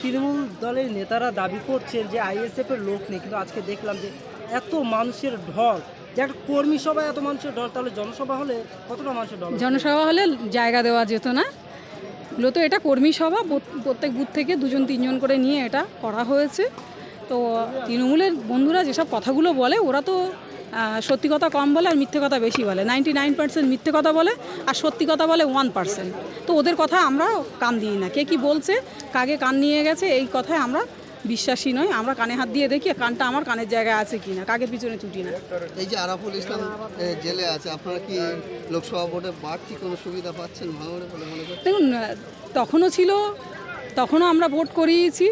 তৃণমূল দলের নেতারা দাবি করছেন যে আইএসএফ এর লোক নেই, কিন্তু আজকে দেখলাম যে এত মানুষের ঢল। যে একটা কর্মী সভা, এত মানুষের ঢল, তাহলে জনসভা হলে কতটা মানুষের ঢল জনসভা হলে জায়গা দেওয়া যেত না। মূলত এটা কর্মী সভা প্রত্যেক বুথ থেকে দুজন, তিনজন করে নিয়ে এটা করা হয়েছে। তো তৃণমূলের বন্ধুরা যেসব কথাগুলো বলে, ওরা তো সত্যি কথা কম বলে আর মিথ্যে কথা বেশি বলে। নাইনটি নাইন পার্সেন্ট মিথ্যে কথা বলে আর সত্যি কথা বলে ওয়ান পার্সেন্ট তো ওদের কথা আমরা কান দিই না। কে কি বলছে কাকে কান নিয়ে গেছে এই কথায় আমরা বিশ্বাসী নয় আমরা কানে হাত দিয়ে দেখি কানটা আমার কানের জায়গায় আছে কি না কাকের পিছনে ছুটি না। এই যে আরাফুল ইসলাম জেলে আছে আপনারা কি লোকসভা ভোটে বাড়তি কোনো সুবিধা পাচ্ছেন বলে মনে করছেন দেখুন তখনও ছিল তখনও আমরা ভোট করিয়েছি।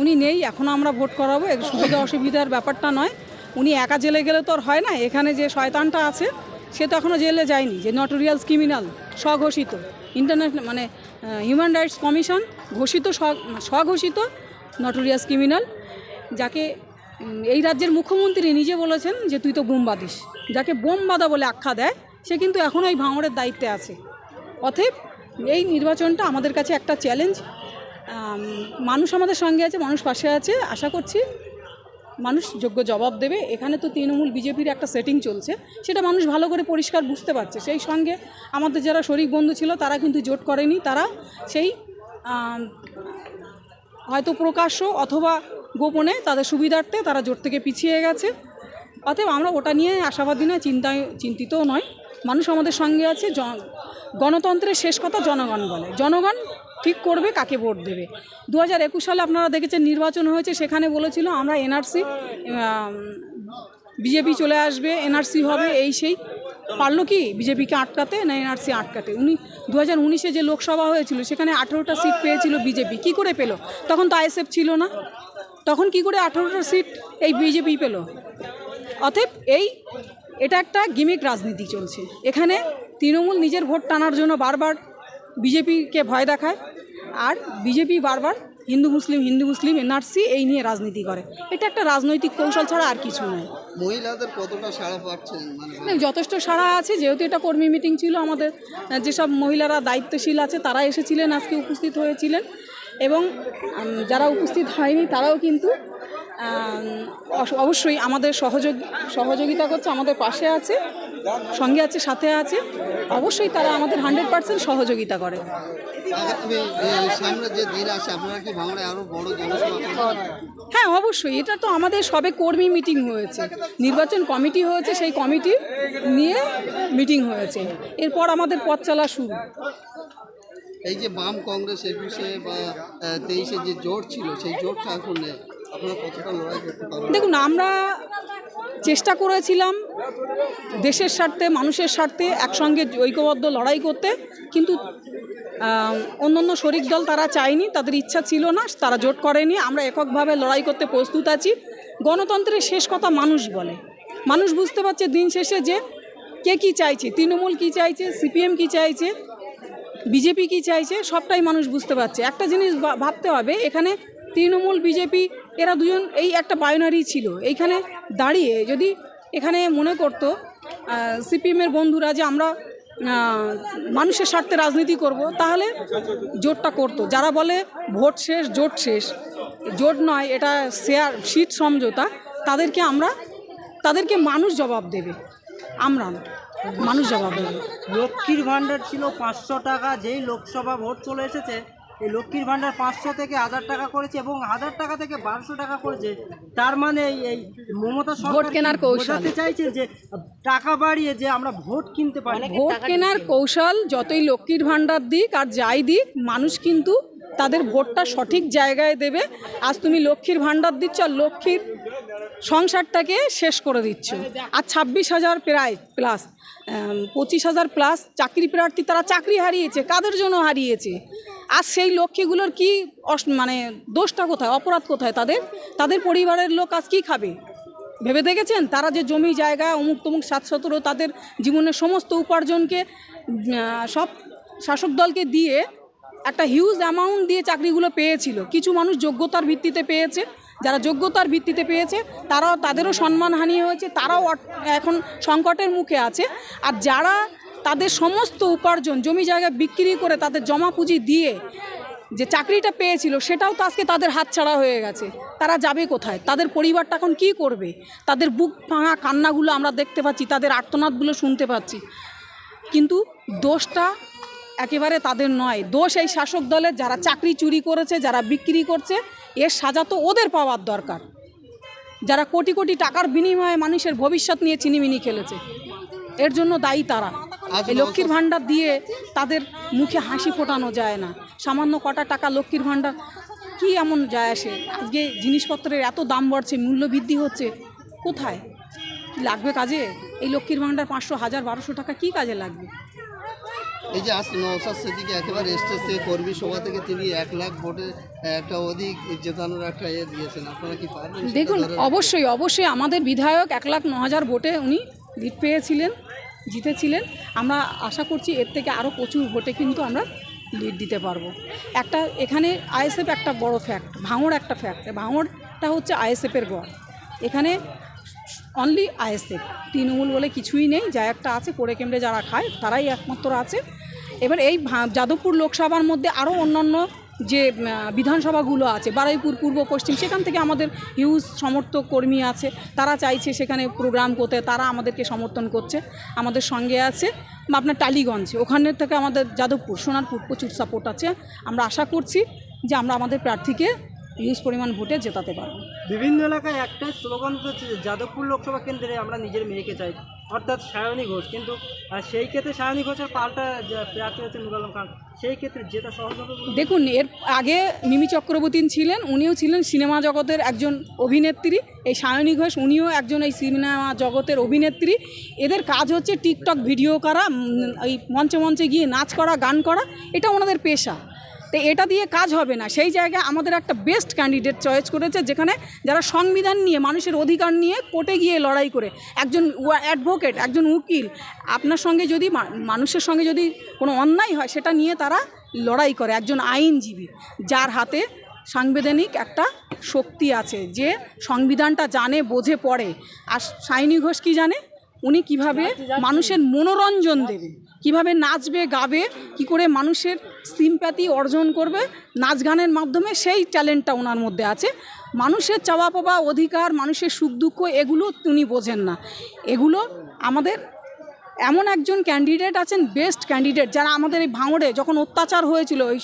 উনি নেই এখনও আমরা ভোট করাবো। সুবিধা অসুবিধার ব্যাপারটা নয়। উনি একা জেলে গেলে তো হয় না, এখানে যে শয়তানটা আছে, সে তো এখনও জেলে যায়নি, যে নটোরিয়ালস ক্রিমিনাল স্বঘোষিত ইন্টারন্যাশনাল মানে হিউম্যান রাইটস কমিশন ঘোষিত স্বঘোষিত নটোরিয়াস ক্রিমিনাল যাকে এই রাজ্যের মুখ্যমন্ত্রী নিজে বলেছেন যে তুই তো বোম বাদিস যাকে বোম বাদা বলে আখ্যা দেয়, সে কিন্তু এখনও এই ভাঙড়ের দায়িত্বে আছে। অতএব এই নির্বাচনটা আমাদের কাছে একটা চ্যালেঞ্জ মানুষ আমাদের সঙ্গে আছে, মানুষ পাশে আছে, আশা করছি মানুষ যোগ্য জবাব দেবে। এখানে তো তৃণমূল বিজেপির একটা সেটিং চলছে। সেটা মানুষ ভালো করে পরিষ্কার বুঝতে পারছে। সেই সঙ্গে আমাদের যারা শরিক বন্ধু ছিল, তারা কিন্তু জোট করেনি। তারা সেই হয়তো প্রকাশ্য অথবা গোপনে তাদের সুবিধার্থে তারা জোট থেকে পিছিয়ে গেছে। অতএব আমরা ওটা নিয়ে আশাবাদী না চিন্তায়, চিন্তিতও নয়। মানুষ আমাদের সঙ্গে আছে গণতন্ত্রের শেষ কথা জনগণ বলে। জনগণ ঠিক করবে, কাকে ভোট দেবে? দু হাজার একুশ সালে আপনারা দেখেছেন নির্বাচন হয়েছে, সেখানে বলেছিল আমরা এনআরসি বিজেপি চলে আসবে, এনআরসি হবে, এই সেই। পারল কি বিজেপিকে আটকাতে না এনআরসি আটকাতে? উনি দু হাজার উনিশে যে লোকসভা হয়েছিল, সেখানে আঠেরোটা সিট পেয়েছিল বিজেপি। কি করে পেল? তখন তো আইএসএফ ছিল না। তখন কি করে আঠেরোটা সিট এই বিজেপি পেল? অতএব এই এটা একটা গিমিক রাজনীতি চলছে। এখানে তৃণমূল নিজের ভোট টানার জন্য বারবার বিজেপিকে ভয় দেখায় আর বিজেপি বারবার Hindu Muslim Hindu Muslim NRC এই নিয়ে রাজনীতি করে। এটা একটা রাজনৈতিক কৌশল ছাড়া আর কিছু নয়। মহিলাদের কতটা সাড়া পাচ্ছেন? মানে যথেষ্ট সাড়া আছে যেহেতু এটা কর্মী মিটিং ছিল আমাদের যেসব মহিলারা দায়িত্বশীল আছে তারা এসেছিলেন আজকে উপস্থিত হয়েছিলেন। এবং যারা উপস্থিত হয়নি তারাও কিন্তু অবশ্যই আমাদের সহযোগ সহযোগিতা করছে আমাদের পাশে আছে সঙ্গে আছে সাথে আছে। অবশ্যই তারা আমাদের হান্ড্রেড পার্সেন্ট সহযোগিতা করে। হ্যাঁ অবশ্যই। এটা তো আমাদের সবে কর্মী মিটিং হয়েছে। নির্বাচন কমিটি হয়েছে সেই কমিটি নিয়ে মিটিং হয়েছে। এরপর আমাদের পথ চলা শুরু। এই যে বাম কংগ্রেস একুশে বা তেইশে যে জোট ছিল সেই জোটটা এখন নেই। দেখুন আমরা চেষ্টা করেছিলাম দেশের স্বার্থে মানুষের স্বার্থে একসঙ্গে ঐক্যবদ্ধ লড়াই করতে কিন্তু আহ, অন্যান্য শরিক দল তারা চায়নি তাদের ইচ্ছা ছিল না তারা জোট করেনি। আমরা এককভাবে লড়াই করতে প্রস্তুত আছি। গণতন্ত্রের শেষ কথা মানুষ বলে। মানুষ বুঝতে পারছে দিন শেষে যে কে কি চাইছে তৃণমূল কি চাইছে সিপিএম কি চাইছে বিজেপি কি চাইছে সবটাই মানুষ বুঝতে পারছে। একটা জিনিস ভাবতে হবে এখানে তৃণমূল বিজেপি এরা দুজন এই একটা বায়োনারি ছিল। এইখানে দাঁড়িয়ে যদি এখানে মনে করতো সিপিএমের বন্ধুরা যে আমরা মানুষের স্বার্থে রাজনীতি করব, তাহলে জোটটা করতো। যারা বলে ভোট শেষ, জোট শেষ, জোট নয়, এটা শেয়ার সিট সমঝোতা, তাদেরকে আমরা, তাদেরকে মানুষ জবাব দেবে। আমরা মানুষ জবাব দেবে। লক্ষ্মীর ভাণ্ডার ছিল পাঁচশো টাকা, যেই লোকসভা ভোট চলে এসেছে এই লক্ষ্মীর ভাণ্ডার পাঁচশো থেকে হাজার টাকা করেছে এবং হাজার টাকা থেকে বারোশো টাকা করেছে। তার মানে এই- এই মমতা সরকার ভোট কেনার কৌশল। চাইছে যে টাকা বাড়িয়ে যে আমরা ভোট কিনতে পারি। ভোট কেনার কৌশল যতই লক্ষ্মীর ভাণ্ডার দিক আর যাই দিক মানুষ কিন্তু তাদের ভোটটা সঠিক জায়গায় দেবে। আজ তুমি লক্ষ্মীর ভাণ্ডার দিচ্ছ আর লক্ষ্মীর সংসারটাকে শেষ করে দিচ্ছ। আর ছাব্বিশ হাজার প্রায় প্লাস পঁচিশ হাজার প্লাস চাকরি প্রার্থী, তারা চাকরি হারিয়েছে, কাদের জন্য হারিয়েছে? আর সেই লক্ষ্মীগুলোর কি মানে দোষটা কোথায়, অপরাধ কোথায় তাদের? তাদের পরিবারের লোক আজ কী খাবে? ভেবে দেখেছেন? তারা যে জমি, জায়গা অমুক তমুক সাত সতেরো তাদের জীবনের সমস্ত উপার্জনকে সব শাসক দলকে দিয়ে একটা হিউজ অ্যামাউন্ট দিয়ে চাকরিগুলো পেয়েছিল। কিছু মানুষ যোগ্যতার ভিত্তিতে পেয়েছে। যারা যোগ্যতার ভিত্তিতে পেয়েছে, তারাও তাদেরও সম্মানহানি হয়েছে, তারাও এখন সংকটের মুখে আছে। আর যারা তাদের সমস্ত উপার্জন, জমি জায়গা বিক্রি করে তাদের জমা পুঁজি দিয়ে যে চাকরিটা পেয়েছিল, সেটাও তো আজকে তাদের হাতছাড়া হয়ে গেছে। তারা যাবে কোথায়? তাদের পরিবারটা এখন কী করবে? তাদের বুক ভাঙা কান্নাগুলো আমরা দেখতে পাচ্ছি, তাদের আর্তনাদগুলো শুনতে পাচ্ছি। কিন্তু দোষটা একেবারে তাদের নয়। দোষ এই শাসক দলের যারা চাকরি চুরি করেছে যারা বিক্রি করছে এর সাজা তো ওদের পাওয়ার দরকার। যারা কোটি কোটি টাকার বিনিময়ে মানুষের ভবিষ্যৎ নিয়ে চিনিমিনি খেলেছে এর জন্য দায়ী তারা। এই লক্ষ্মীর ভাণ্ডার দিয়ে তাদের মুখে হাসি ফোটানো যায় না। সামান্য কটা টাকা লক্ষ্মীর ভাণ্ডার কি এমন যায় আসে? আজকে জিনিসপত্রের এত দাম বাড়ছে মূল্য বৃদ্ধি হচ্ছে কোথায়? লাগবে কাজে? এই লক্ষ্মীর ভাণ্ডার পাঁচশো হাজার বারোশো টাকা কি কাজে লাগবে? এই যে আজ নওসাদ সিদ্দিকি একেবারে স্টেজ থেকে কর্মী সভা থেকে তিনি এক লাখ ভোটে একটা অধিক জেতানোর একটা ইয়ে দিয়েছেন। আপনারা কি পারবেন দেখুন অবশ্যই অবশ্যই আমাদের বিধায়ক এক লাখ ন হাজার ভোটে উনি লিড পেয়েছিলেন জিতেছিলেন। আমরা আশা করছি এর থেকে আরও প্রচুর ভোটে কিন্তু আমরা লিড দিতে পারব। একটা এখানে আইএসএফ একটা বড় ফ্যাক্ট ভাঙড় একটা ফ্যাক্ট ভাঙড়টা হচ্ছে আইএসএফের গড়। এখানে অনলি আইএসএফ তৃণমূল বলে কিছুই নেই যা একটা আছে করে কেমড়ে যারা খায় তারাই একমাত্র আছে। এবার এই যাদবপুর লোকসভার মধ্যে আরও অন্যান্য যে বিধানসভাগুলো আছে, বারুইপুর, পূর্ব, পশ্চিম, সেখান থেকে আমাদের হিউজ সমর্থক কর্মী আছে, তারা চাইছে সেখানে প্রোগ্রাম করতে, তারা আমাদেরকে সমর্থন করছে, আমাদের সঙ্গে আছে আপনার টালিগঞ্জ ওখানের থেকে আমাদের যাদবপুর, সোনারপুর প্রচুর সাপোর্ট আছে, আমরা আশা করছি যে আমরা আমাদের প্রার্থীকে হিউজ পরিমাণ ভোটে জেতাতে পারব। বিভিন্ন এলাকায় একটাই স্লোগান হচ্ছে যে যাদবপুর লোকসভা কেন্দ্রে আমরা নিজের মেয়েকে চাই। অর্থাৎ সায়নী ঘোষ। কিন্তু সেই ক্ষেত্রে সায়নী ঘোষের পাল্টা প্রার্থী হচ্ছে নুর আলম খান সেই ক্ষেত্রে যেটা সহজ হবে দেখুন এর আগে মিমি চক্রবর্তী ছিলেন উনিও ছিলেন সিনেমা জগতের একজন অভিনেত্রী। এই সায়নী ঘোষ উনিও একজন এই সিনেমা জগতের অভিনেত্রী। এদের কাজ হচ্ছে টিকটক ভিডিও করা এই মঞ্চে মঞ্চে গিয়ে নাচ করা গান করা। এটা ওনাদের পেশা। তো এটা দিয়ে কাজ হবে না। সেই জায়গায় আমাদের একটা বেস্ট ক্যান্ডিডেট চয়েস করেছে যেখানে যারা সংবিধান নিয়ে মানুষের অধিকার নিয়ে কোর্টে গিয়ে লড়াই করে। একজন অ্যাডভোকেট একজন উকিল আপনার সঙ্গে যদি মানুষের সঙ্গে যদি কোনো অন্যায় হয় সেটা নিয়ে তারা লড়াই করে। একজন আইনজীবী যার হাতে সাংবিধানিক একটা শক্তি আছে যে সংবিধানটা জানে বোঝে পড়ে। আর সাইনি ঘোষ কি জানে? উনি কীভাবে মানুষের মনোরঞ্জন দেবে। কীভাবে নাচবে, গাবে, কি করে মানুষের সিম্প্যাথি অর্জন করবে, নাচ গানের মাধ্যমে সেই ট্যালেন্টটা ওনার মধ্যে আছে। মানুষের চাওয়া পাওয়া অধিকার, মানুষের সুখ দুঃখ এগুলো তিনি বোঝেন না। এগুলো আমাদের এমন একজন ক্যান্ডিডেট আছেন বেস্ট ক্যান্ডিডেট যারা আমাদের এই ভাঙড়ে যখন অত্যাচার হয়েছিল ওই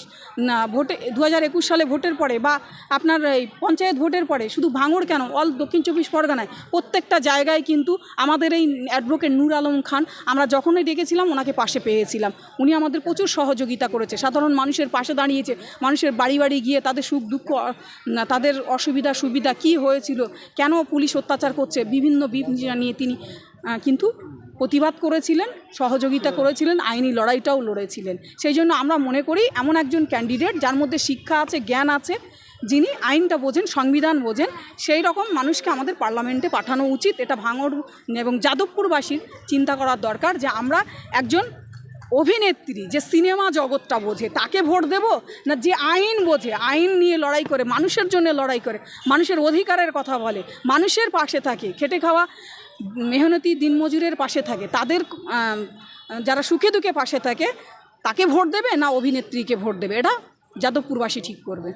ভোটে দু হাজার একুশ সালে ভোটের পরে বা আপনার এই পঞ্চায়েত ভোটের পরে, শুধু ভাঙড় কেন অল দক্ষিণ চব্বিশ পরগনায়, প্রত্যেকটা জায়গায় কিন্তু আমাদের এই অ্যাডভোকেট নূর আলম খান, আমরা যখনই ডেকেছিলাম, ওনাকে পাশে পেয়েছিলাম। উনি আমাদের প্রচুর সহযোগিতা করেছে। সাধারণ মানুষের পাশে দাঁড়িয়েছে, মানুষের বাড়ি বাড়ি গিয়ে তাদের সুখ দুঃখ তাদের অসুবিধা সুবিধা কি হয়েছিল, কেন পুলিশ অত্যাচার করছে, বিভিন্ন বিভিন্ন নিয়ে তিনি কিন্তু প্রতিবাদ করেছিলেন, সহযোগিতা করেছিলেন, আইনি লড়াইটাও লড়েছিলেন। সেই জন্য আমরা মনে করি এমন একজন ক্যান্ডিডেট যার মধ্যে শিক্ষা আছে, জ্ঞান আছে, যিনি আইনটা বোঝেন, সংবিধান বোঝেন, সেই রকম মানুষকে আমাদের পার্লামেন্টে পাঠানো উচিত। এটা ভাঙড় এবং যাদবপুরবাসীর চিন্তা করার দরকার যে আমরা একজন অভিনেত্রী যে সিনেমা জগৎটা বোঝে, তাকে ভোট দেব না যে আইন বোঝে? আইন নিয়ে লড়াই করে, মানুষের জন্য লড়াই করে, মানুষের অধিকারের কথা বলে, মানুষের পাশে থাকে, খেটে খাওয়া মেহনতি দিনমজুরের পাশে থাকে। তাদের যারা সুখে দুঃখে পাশে থাকে, তাকে ভোট দেবে না অভিনেত্রীকে ভোট দেবে? এটা যাদবপুরবাসী ঠিক করবে।